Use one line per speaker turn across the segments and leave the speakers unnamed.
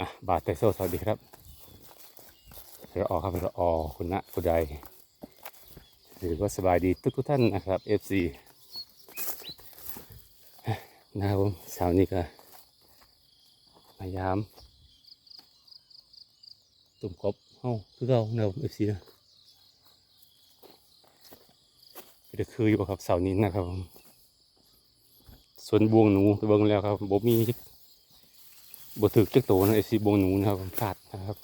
อะบาทเตโซสวัสดีครับเราออกครับเราออคุณณคุณใดหรือว่าสบายดีทุกทุกท่านนะครับ FC นะครับผมเช้านี้ก็พยายามตุ่มกบเฮ้าคือเรานะครับ FC นะจะคืออยู่ครับเสาร์นี้นะครับผมส่วนบวงหนูไปเบิ่งแล้วครับบ่มี บถึกจักโตนะไอซีบวงหนูนะครับผมพลาดนะครับ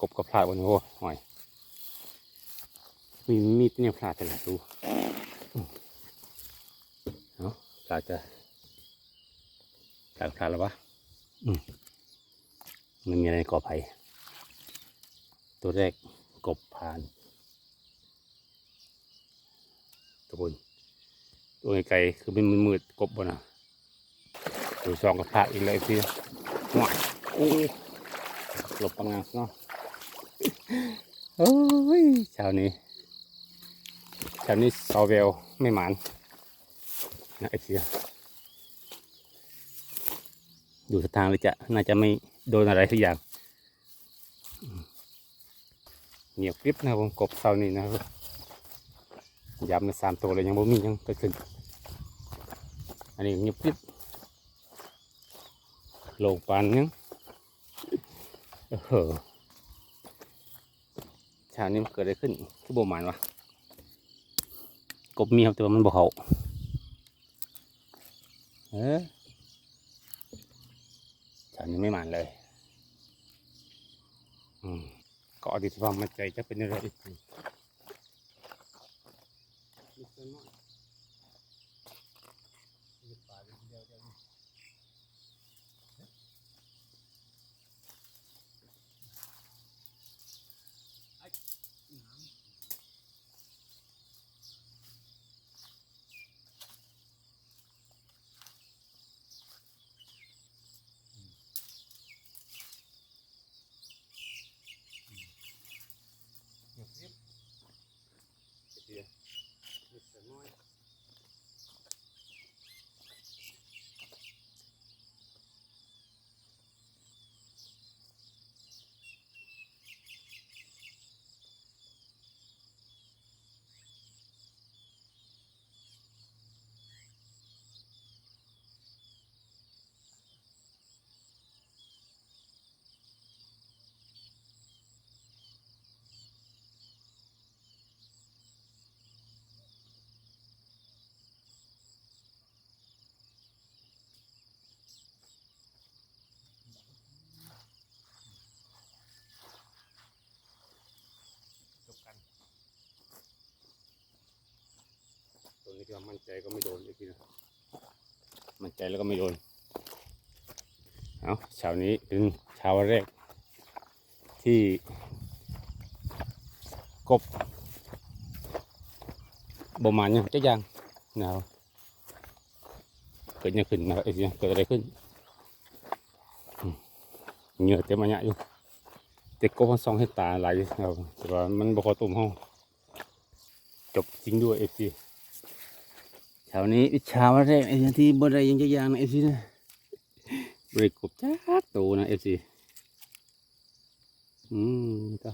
กบกับพลาดวันนี้โอ้หอยมีมีดเนี่ยพลาดแต่ละตัวอืมเนาะพลาดจะพลาดพลาดแล้ววะอืมมันมีอะไรในกอไผ่ตัวแรกกบพานตัวบนตัวไกลๆคือเป็นมืดๆกบบนอะ ดูซองกับพระอีกเลยพี่หวายโอ้ยหลบกำลังเนาะโอ้ยเช้านี้เช้านี้ซอเวลไม่หมานนะไอ้เสียดูสถานเลยจะน่าจะไม่โดนอะไรทุกอย่างอืมเงียบกริบนะครับผมกบเช้านี้นะครับย้ำในสามตัวเลยยังบ่มียังเกิดขึ้นอันนี้เงียบกริบโลงปานยังเออชานี้มันเกิดอะไรขึ้นคือโบหมานวะกบมีครับแต่ว่ามันบ่เขาเออชานี้ไม่หมานเลยอืมก็อดีตความมั่นใจจะเป็นอะไรอีกทีเงียบกริบเดี๋ยวเดี๋ยวเสียน้อย จบกัน ตัวนี้ก็มั่นใจก็ไม่โดนอีกทีนะมั่นใจแล้วก็ไม่โดน เอาเช้านี้เป็นเช้าวแรก ที่กบบ่มาเนี่ยจะยังนะครับเกิดยังขึ้นนะไอ้เสียเกิดอะไรขึ้นเหงื่อเต็มมาเนี่ยอยู่เด็กก็มาสองให้ตาไหลายครับแต่ว่ามันบกตุ่มห้องจบจริงด้วยเอฟซี เช้านี้เช้าแรกไอ้ที่บนไดยังจะยางนะเอฟซีนะบริกบจ้าโตนะเอฟซีอืมก็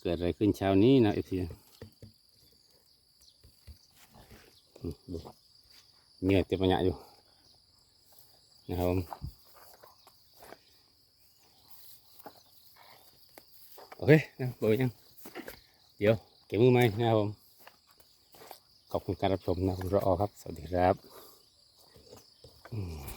เกิดอะไรขึ้นเช้านี้นะเอฟซีเงียบเต็มปัญญาอยู่นะครับผมโอเคนะเบอร์ยังเดี๋ยวเก็บมือไหมนะครับผม ขอบคุณการรับชมนะคุณรอครับ สวัสดีครับอืม